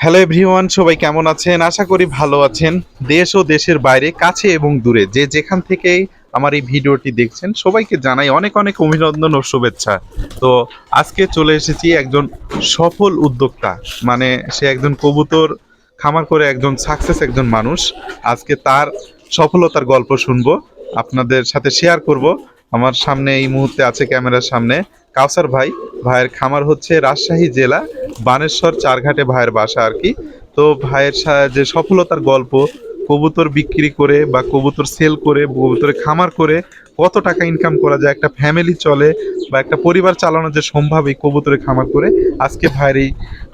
Hello everyone সবাই কেমন আছেন? আশা করি ভালো আছেন। দেশ ও দেশের বাইরে, কাছে এবং দূরে, যে যেখান থেকেই আমার এই ভিডিওটি দেখছেন, সবাইকে জানাই অনেক অনেক অভিনন্দন ও শুভেচ্ছা। তো আজকে চলে এসেছি একজন সফল উদ্যোক্তা মানে সে একজন কবুতর খামার করে একজন সাকসেস একজন মানুষ। আজকে তার সফলতার গল্প শুনব, আপনাদের সাথে শেয়ার করব। আমার সামনে এই মুহূর্তে আছে ক্যামেরার সামনে কাউসার ভাই ভাইয়ের খামার হচ্ছে রাজশাহী জেলা বানেশ্বর চারঘাটে ভাইয়ের বাসা আর কি। তো ভাইয়ের যে সফলতার গল্প কবুতর বিক্রি করে বা কবুতর সেল করে কবুতরে খামার করে কত টাকা ইনকাম করা যায় একটা ফ্যামিলি চলে বা একটা পরিবার চালানো যে সম্ভব এই কবুতরে খামার করে আজকে ভাইয়ের এই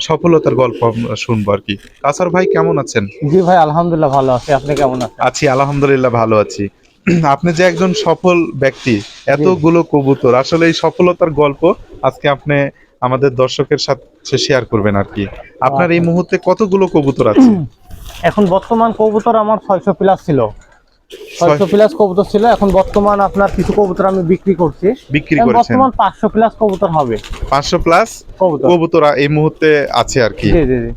সফলতার গল্প আমরা শুনব আর কি। কাসার ভাই কেমন আছেন? জি ভাই আলহামদুলিল্লাহ ভালো আছি। আপনি কেমন আছেন? আছি আলহামদুলিল্লাহ ভালো আছি। আপনি যে একজন সফল ব্যক্তি এতগুলো কবুতর আসলে এই সফলতার গল্প আজকে আপনি আমাদের দর্শকের সাথে শেয়ার করবেন আর কি। আপনার এই মুহূর্তে কতগুলো কবুতর আছে? এখন বর্তমান কবুতর আমার ছয়শো প্লাস ছিল। ছয়শো প্লাস কবুতর ছিল এখন বর্তমান আপনার কিছু কবুতর আমি বিক্রি করছি। বিক্রি এখন বর্তমান পাঁচশো প্লাস কবুতর হবে। পাঁচশো প্লাস কবুতর। কবুতর এই মুহূর্তে আছে আর কি।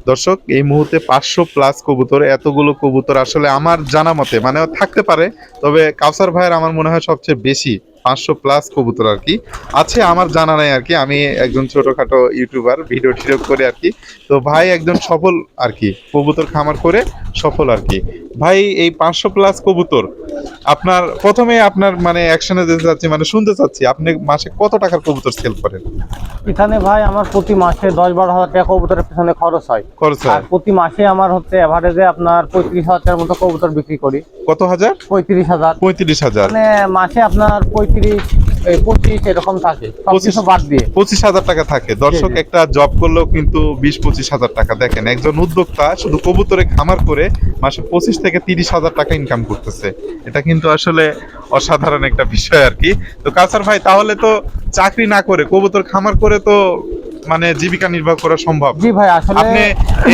দর্শক এই মুহূর্তে পাঁচশো প্লাস কবুতর এতগুলো কবুতর আসলে আমার জানা মতে মানে থাকতে পারে তবে কাউসার ভাইয়ের আমার মনে হয় সবচেয়ে বেশি পাঁচশো প্লাস কবুতর আর কি। আছে আমার জানা নাই আর কি। আমি একজন ছোটখাটো ইউটিউবার ভিডিও টিডিও করে আর কি। তো ভাই একজন সফল আর কি কবুতর খামার করে সফল আর কি। ভাই এই পাঁচশো প্লাস কবুতর আপনার প্রথমে আপনার মানে অ্যাকশনে যেতে চাচ্ছি মানে শুনতে চাচ্ছি আপনি মাসে কত টাকার কবুতর সেল করেন? এখানে ভাই আমার প্রতি মাসে দশ বারো হাজার টাকা কবুতরের পিছনে খরচ হয়। খরচ আর হয় প্রতি মাসে আমার হচ্ছে এভারেজে আপনার পঁয়ত্রিশ হাজার মতো কবুতর বিক্রি করি। কত হাজার? পঁয়ত্রিশ হাজার। পঁয়ত্রিশ হাজার। মানে মাসে আপনার পঁয়ত্রিশ পঁচিশ এরকম থাকে। সব বাদ দিয়ে। পঁচিশ হাজার টাকা থাকে। দর্শক জি, জি। একটা জব করলেও কিন্তু বিশ পঁচিশ হাজার টাকা দেখেন। একজন উদ্যোক্তা শুধু কবুতরে খামার করে মাসে পঁচিশ থেকে তিরিশ হাজার টাকা ইনকাম করতেছে। এটা কিন্তু আসলে অসাধারণ একটা বিষয় আর কি। তো কাসার ভাই তাহলে তো চাকরি না করে কবুতর খামার করে তো মানে জীবিকা নির্বাহ করা সম্ভব। জি ভাই আসলে আপনি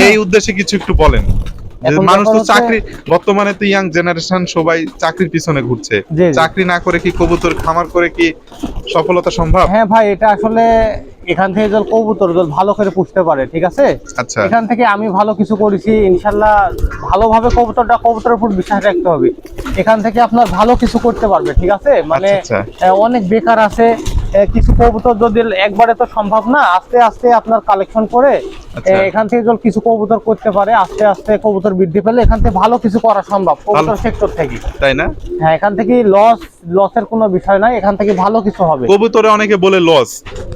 এই উদ্দেশ্যে কিছু একটু বলেন। মানুষ তো চাকরি বর্তমানে তো ইয়াং জেনারেশন সবাই চাকরির পিছনে ঘুরছে। চাকরি না করে কি কবুতর খামার করে কি সফলতা সম্ভব? হ্যাঁ ভাই এটা আসলে এখান থেকে জল কবুতর জল ভালো করে পুষতে পারে ঠিক আছে? আচ্ছা। এখান থেকে আমি ভালো কিছু করেছি ইনশাল্লাহ ভালোভাবে কবুতরটা কবুতরের উপর বিশ্বাস রাখতে হবে। এখান থেকে আপনার ভালো কিছু করতে পারবে ঠিক আছে? মানে আচ্ছা, অনেক বেকার আছে কিছু কবুতর যদি একবারে তো সম্ভব না আস্তে আস্তে আপনার কালেকশন করে আচ্ছা। এখান থেকে জল কিছু কবুতর করতে পারে আস্তে আস্তে কবুতর বৃদ্ধি পেলে এখান থেকে ভালো কিছু করা সম্ভব কবুতর সেক্টর থেকে। তাই না? হ্যাঁ এখান থেকে লস লসের কোনো বিষয় নাই এখান থেকে ভালো কিছু হবে। কবুতরে অনেকে বলে লস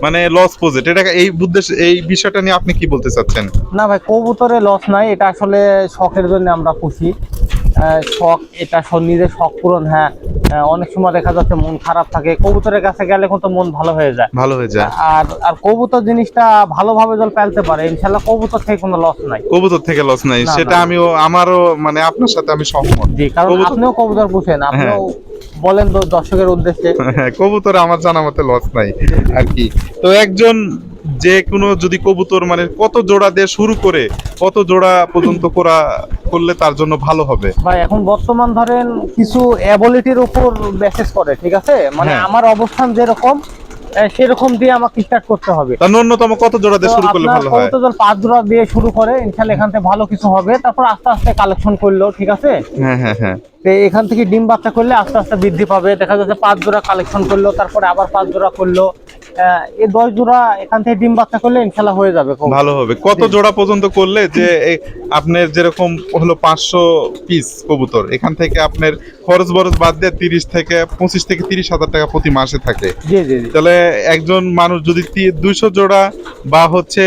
মানে লস প্রজেক্ট এটা এই উদ্দেশ্য এই বিষয়টা নিয়ে আপনি কি বলতে চাচ্ছেন? না ভাই কবুতরে লস নাই এটা আসলে শখের জন্য আমরা পুষি আহ, শখ এটা নিজের শখ পূরণ হ্যাঁ। অনেক সময় দেখা যাচ্ছে মন খারাপ থাকে কবুতরের কাছে গেলে কিন্তু মন ভালো হয়ে যায়। ভালো হয়ে যায়। আর আর কবুতর জিনিসটা ভালোভাবে জল পালতে পারে ইনশাল্লাহ কবুতর থেকে কোনো লস নাই। কবুতর থেকে লস নাই। সেটা আমিও আমারও মানে আপনার সাথে আমি সহমত। জি কারণ কবুতর- আপনিও কবুতর পুষেন আপনিও বলেন তো দর্শকের উদ্দেশ্যে। হ্যাঁ, কবুতরে আমার জানা মতে লস নাই আর কি। তো একজন যে কোনো যদি কবুতর মানে কত জোড়া দিয়ে শুরু করে কত জোড়া পর্যন্ত করা করলে তার জন্য ভালো হবে? ভাই এখন বর্তমান ধরেন কিছু অ্যাবিলিটির উপর বেসিস করে ঠিক আছে? মানে হ্যাঁ। আমার অবস্থান যেরকম সেরকম দিয়ে আমাকে স্টার্ট করতে হবে। তার ন্যূনতম কত জোড়া দিয়ে শুরু করলে ভালো হয়? কবুতর জল পাঁচ জোড়া দিয়ে শুরু করে ইনশাল্লাহ এখান থেকে ভালো কিছু হবে। তারপর আস্তে আস্তে কালেকশন করল ঠিক আছে? হ্যাঁ হ্যাঁ হ্যাঁ। তো এখান থেকে ডিম বাচ্চা করলে আস্তে আস্তে বৃদ্ধি পাবে। দেখা যাচ্ছে পাঁচ জোড়া কালেকশন করল তারপরে আবার পাঁচ জোড়া করল। এই দশ জোড়া এখান থেকে ডিম বাচ্চা করলে ইনশাল্লাহ হয়ে যাবে। ভালো হবে। কত জোড়া পর্যন্ত করলে যে আপনার যেরকম হলো পাঁচশো পিস কবুতর এখান থেকে আপনার খরচ বরচ বাদ দিয়ে তিরিশ থেকে পঁচিশ থেকে তিরিশ হাজার টাকা প্রতি মাসে থাকে। জি জি তাহলে একজন মানুষ যদি দুইশো জোড়া বা হচ্ছে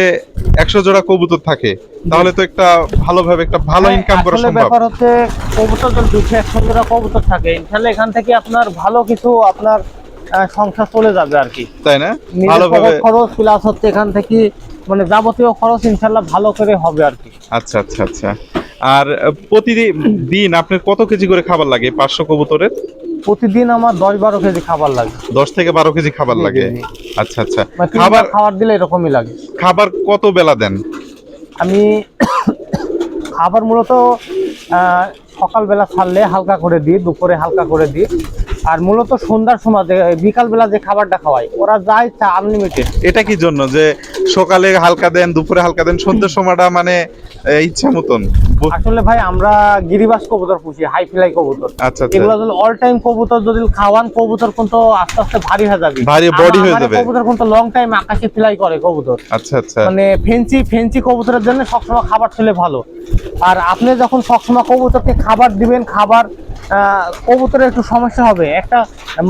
একশো জোড়া কবুতর থাকে তাহলে তো একটা ভালোভাবে একটা ভালো হ্যাঁ, ইনকাম করা সম্ভব। ব্যাপার হচ্ছে কবুতর দুশো একশো জোড়া কবুতর থাকে এখান থেকে আপনার ভালো কিছু আপনার সংসার চলে যাবে আর কি। তাই না? ভালোভাবে খরচ প্লাস হচ্ছে এখান থেকে মানে যাবতীয় খরচ ইনশাল্লাহ ভালো করে হবে আর কি। আচ্ছা আচ্ছা আচ্ছা। আর প্রতিদিন দিন আপনার কত কেজি করে খাবার লাগে পাঁচশো কবুতরের? প্রতিদিন আমার দশ বারো কেজি খাবার লাগে। দশ থেকে বারো কেজি খাবার লাগে? আচ্ছা আচ্ছা। মানে খাবার খাবার দিলে এরকমই লাগে। খাবার কত বেলা দেন? আমি খাবার মূলত সকালবেলা ছাড়লে হালকা করে দিই দুপুরে হালকা করে দিই। আর মূলত সন্ধ্যার সময় বিকালবেলা যে খাবারটা খাওয়াই ওরা যায় চা আনলিমিটেড এটা কি জন্য? যে সকালে হালকা দেন দুপুরে হালকা দেন সন্ধ্যের সময়টা মানে ইচ্ছা মতন। আসলে ভাই আমরা গিরিবাস কবুতর পুষি হাই ফ্লাই কবুতর। আচ্ছা আচ্ছা। এগুলো যদি অল টাইম কবুতর যদি খাওয়ান কবুতর কিন্তু আস্তে আস্তে ভারী হয়ে যাবে। ভারী body হয়ে যাবে। কবুতর কিন্তু লং টাইম আকাশে ফ্লাই করে কবুতর। আচ্ছা আচ্ছা। মানে ফেন্সি ফেন্সি কবুতরের জন্য সবসময় খাবার ছেলে ভালো। আর আপনি যখন সবসময় কবুতরকে খাবার দিবেন খাবার কবুতরের একটু সমস্যা হবে। একটা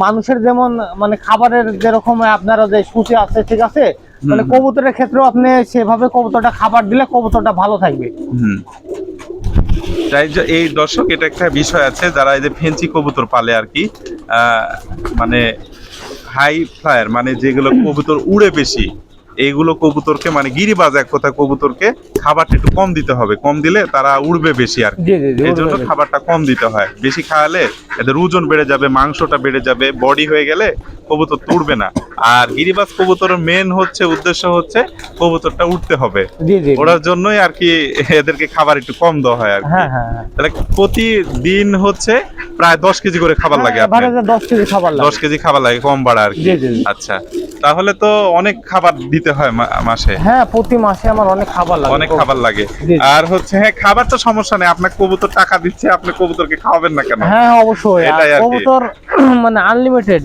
মানুষের যেমন মানে খাবারের যেরকম আপনারা যে সূচি আছে ঠিক আছে? মানে কবুতরের ক্ষেত্রে আপনি সেভাবে কবুতরটা খাবার দিলে কবুতরটা ভালো থাকবে। তাই যে এই দর্শক এটা একটা বিষয় আছে যারা এই যে ফেন্সি কবুতর পালে আর কি আহ, মানে হাই ফ্লায়ার মানে যেগুলো কবুতর উড়ে বেশি এইগুলো কবুতরকে মানে গিরিবাজ এক কথা কবুতরকে খাবারটা একটু কম দিতে হবে। কম দিলে তারা উড়বে বেশি আর এই জন্য খাবারটা কম দিতে হয়। বেশি খাওয়ালে এদের ওজন বেড়ে যাবে মাংসটা বেড়ে যাবে বডি হয়ে গেলে কবুতর তো উড়বে না। আর গিরিবাজ কবুতরের মেন হচ্ছে উদ্দেশ্য হচ্ছে কবুতরটা উঠতে হবে। ওটার জন্যই আর কি এদেরকে খাবার একটু কম দেওয়া হয় আর কি। হ্যাঁ হ্যাঁ হ্যাঁ। তাহলে প্রতিদিন হচ্ছে প্রায় দশ কেজি করে খাবার লাগে দশ কেজি খাবার লাগে। দশ কেজি খাবার লাগে কম বাড়া আর কি। আচ্ছা তাহলে তো অনেক খাবার দিতে হয় মাসে? হ্যাঁ প্রতি মাসে আমার অনেক খাবার লাগে। অনেক খাবার লাগে। আর হচ্ছে হ্যাঁ খাবার তো সমস্যা নেই আপনার কবুতর টাকা দিচ্ছে আপনি কবুতরকে খাওয়াবেন না কেন? হ্যাঁ অবশ্যই। আর কি। কবুতর মানে আনলিমিটেড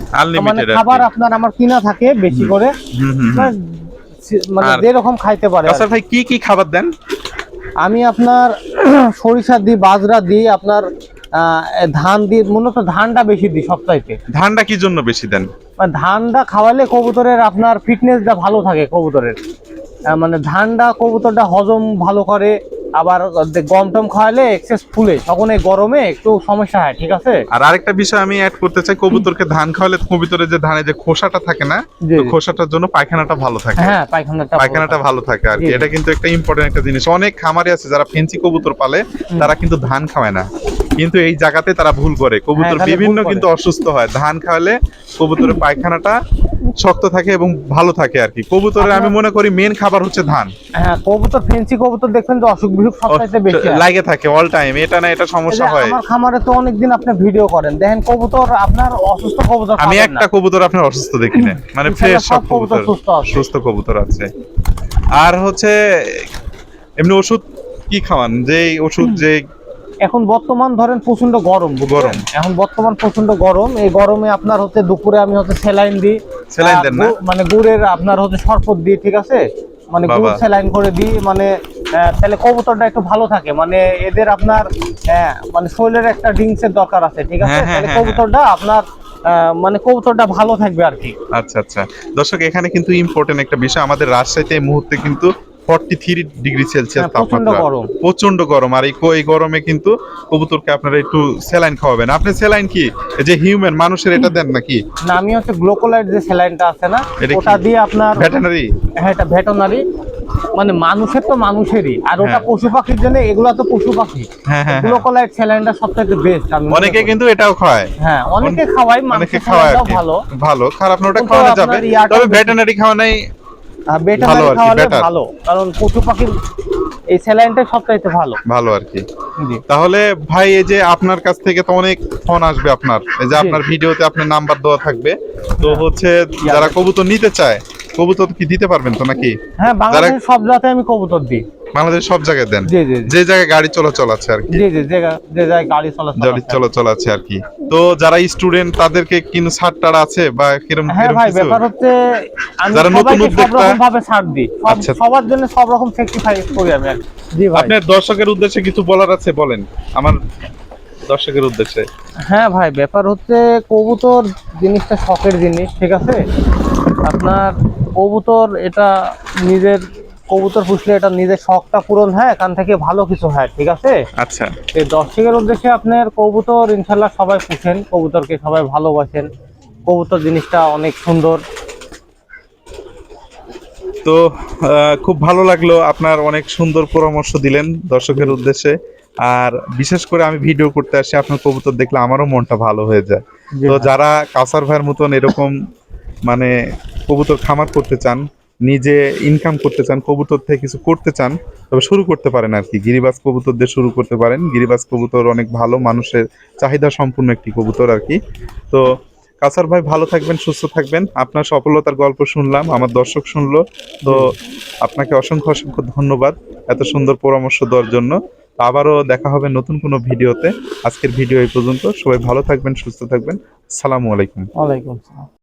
মানে খাবার আপনার আমার কিনা থাকে বেশি করে। মানে যেরকম খাইতে পারে কাসার ভাই কি কি খাবার দেন? আমি আপনার সরিষা দিই বাজরা দিই আপনার ধান দিই মূলত ধানটা বেশি দিই সপ্তাহে ধানটা কি জন্য বেশি দেন? ধানটা খাওয়ালে কবুতরের আপনার ফিটনেসটা ভালো থাকে কবুতরের। মানে ধানটা কবুতরটা হজম ভালো করে আবার গম টম খাওয়ালে এক্সেস ফুলে। তখন এই গরমে একটু সমস্যা হয় ঠিক আছে? আর আরেকটা বিষয় আমি অ্যাড করতে চাই কবুতরকে ধান খাওয়ালে কবুতরের যে ধানে যে খোসাটা থাকে না। খোসাটার জন্য পায়খানাটা ভালো থাকে। হ্যাঁ পায়খানাটা ভালো পায়খানাটা থাকে। ভালো থাকে আর এটা কিন্তু একটা ইম্পর্টেন্ট একটা জিনিস। অনেক খামারে আছে যারা ফেন্সি কবুতর পালে তারা কিন্তু ধান খাওয়ায় না। কিন্তু এই জায়গাতে তারা ভুল করে। কবুতর বিভিন্ন কিন্তু অসুস্থ হয়। ধান খাওয়ালে কবুতরের পায়খানাটা শক্ত থাকে এবং ভালো থাকে আর কি। কবুতরের আমি মনে করি মেন খাবার হচ্ছে ধান। হ্যাঁ কবুতর ফেন্সি কবুতর দেখবেন যে অসুখ বিসুখ সবচাইতে বেশি লাগে থাকে অল টাইম এটা না এটা সমস্যা হয়। আমার খামারে তো অনেকদিন আপনি ভিডিও করেন। দেখেন কবুতর আপনার অসুস্থ কবুতর আমি একটা কবুতর আপনার অসুস্থ দেখি না। মানে ফ্রেশ সব কবুতর সুস্থ কবুতর আছে। আর হচ্ছে এমনি ওষুধ কি খাওয়ান? যে ওষুধ যে এখন বর্তমান ধরেন প্রচণ্ড গরম গরম। এখন বর্তমান প্রচণ্ড গরম এই গরমে আপনার হচ্ছে দুপুরে আমি হচ্ছে স্যালাইন দিই। আর দেন না? মানে গুড়ের আপনার হচ্ছে শরবত দিই ঠিক আছে? মানে গুড় বাবা। স্যালাইন করে দিই মানে তাহলে কবুতরটা একটু ভালো থাকে। মানে এদের আপনার মানে শরীরের একটা ড্রিঙ্কসের দরকার আছে ঠিক আছে? হ্যাঁ, হ্যাঁ, তাহলে হ্যাঁ, কবুতরটা আপনার মানে কবুতরটা ভালো থাকবে আর কি। আচ্ছা আচ্ছা। দর্শক এখানে কিন্তু ইম্পর্টেন্ট একটা বিষয়। আমাদের রাজশাহীতে এই মুহূর্তে কিন্তু ফর্টি থ্রি ডিগ্রি সেলসিয়াস হ্যাঁ, তাপমাত্রা। প্রচণ্ড গরম। আর এই গরমে কিন্তু কবুতরকে আপনারা একটু স্যালাইন খাওয়াবেন। আপনি স্যালাইন কি? যে হিউম্যান মানুষের এটা দেন নাকি? না আমি হচ্ছে গ্লোকোলাইট যে স্যালাইনটা আছে না ওটা দিয়ে আপনার ভেটেনারি হ্যাঁ এটা ভেটেনারি মানে মানুষের তো মানুষেরই। আর ওটা হ্যাঁ। পশু পাখির জন্য এগুলো তো পশু পাখি। হ্যাঁ হ্যাঁ। গ্লোকোলাইট স্যালাইনটা সবথেকে বেস্ট আমি অনেকে কিন্তু এটাও খায়। হ্যাঁ অনেকে খাওয়াই অনেকে মানুষের খাওয়ায় ভালো। ভালো খারাপ না ওটা আপনার যাবে। তবে ভেটেনারি খাওয়ানোই ভালো কি, খাওয়ালে ভালো কারণ পশু পাখির এই স্যালাইনটা সবচাইতে ভালো। ভালো আর কি। তাহলে ভাই এই যে আপনার কাছ থেকে তো অনেক ফোন আসবে আপনার। এই যে। আপনার ভিডিওতে আপনার নাম্বার দেওয়া থাকবে। তো হচ্ছে যারা কবুতর নিতে চায় কবুতর কি দিতে পারবেন তো নাকি? হ্যাঁ বাংলাদেশের সব জাতে আমি কবুতর দিই। বাংলাদেশ সব জায়গায় দেন। যে জায়গায় গাড়ি চলাচল আছে আর কি। জি জি যে জায়গায় গাড়ি চলাচল আছে। আর কি। তো যারা স্টুডেন্ট তাদেরকে কিনো ছাড় টাড় আছে বা কিরম হ্যাঁ ভাই ব্যাপার হচ্ছে যারা নতুন উদ্যোক্তা- ভাবে ছাড় দিই। আচ্ছা। সবার জন্য সব রকম স্যাক্রিফাইস করি আমি জি ভাই। আপনার দর্শকের উদ্দেশ্যে কিছু বলার আছে বলেন। আমার দর্শকের উদ্দেশ্যে। হ্যাঁ ভাই ব্যাপার হচ্ছে কবুতর জিনিসটা শখের জিনিস ঠিক আছে? আপনার কবুতর এটা নিজের কবুতর পুষলে এটা নিজের শখটা পূরণ হয় এখান থেকে ভালো কিছু হয় ঠিক আছে? আচ্ছা। এই দর্শকের উদ্দেশ্যে আপনার কবুতর ইনশাল্লাহ সবাই পুষেন কবুতরকে সবাই ভালোবাসেন। কবুতর জিনিসটা অনেক সুন্দর। তো খুব ভালো লাগল আপনার অনেক সুন্দর পরামর্শ দিলেন দর্শকের উদ্দেশ্যে। আর বিশেষ করে আমি ভিডিও করতে আসি আপনার কবুতর দেখলে আমারও মনটা ভালো হয়ে যায়। তো যারা কাসার ভাইয়ের মতন এরকম মানে কবুতর খামার করতে চান নিজে ইনকাম করতে চান, কবুতর থেকে কিছু করতে চান, তবে শুরু করতে পারেন আর কি। গিরিবাজ কবুতর দিয়ে শুরু করতে পারেন। গিরিবাজ কবুতর অনেক ভালো মানুষের চাহিদা সম্পূর্ণ একটি কবুতর আর কি। তো কাসার ভাই ভালো থাকবেন, সুস্থ থাকবেন। আপনার সফলতার গল্প শুনলাম, আমার দর্শক শুনলো। তো আপনাকে অসংখ্য অসংখ্য ধন্যবাদ এত সুন্দর পরামর্শ দেওয়ার জন্য। আবারও দেখা হবে নতুন কোনো ভিডিওতে। আজকের ভিডিও এই পর্যন্ত। সবাই ভালো থাকবেন, সুস্থ থাকবেন। সালামু আলাইকুম। ওয়ালাইকুম আসসালাম।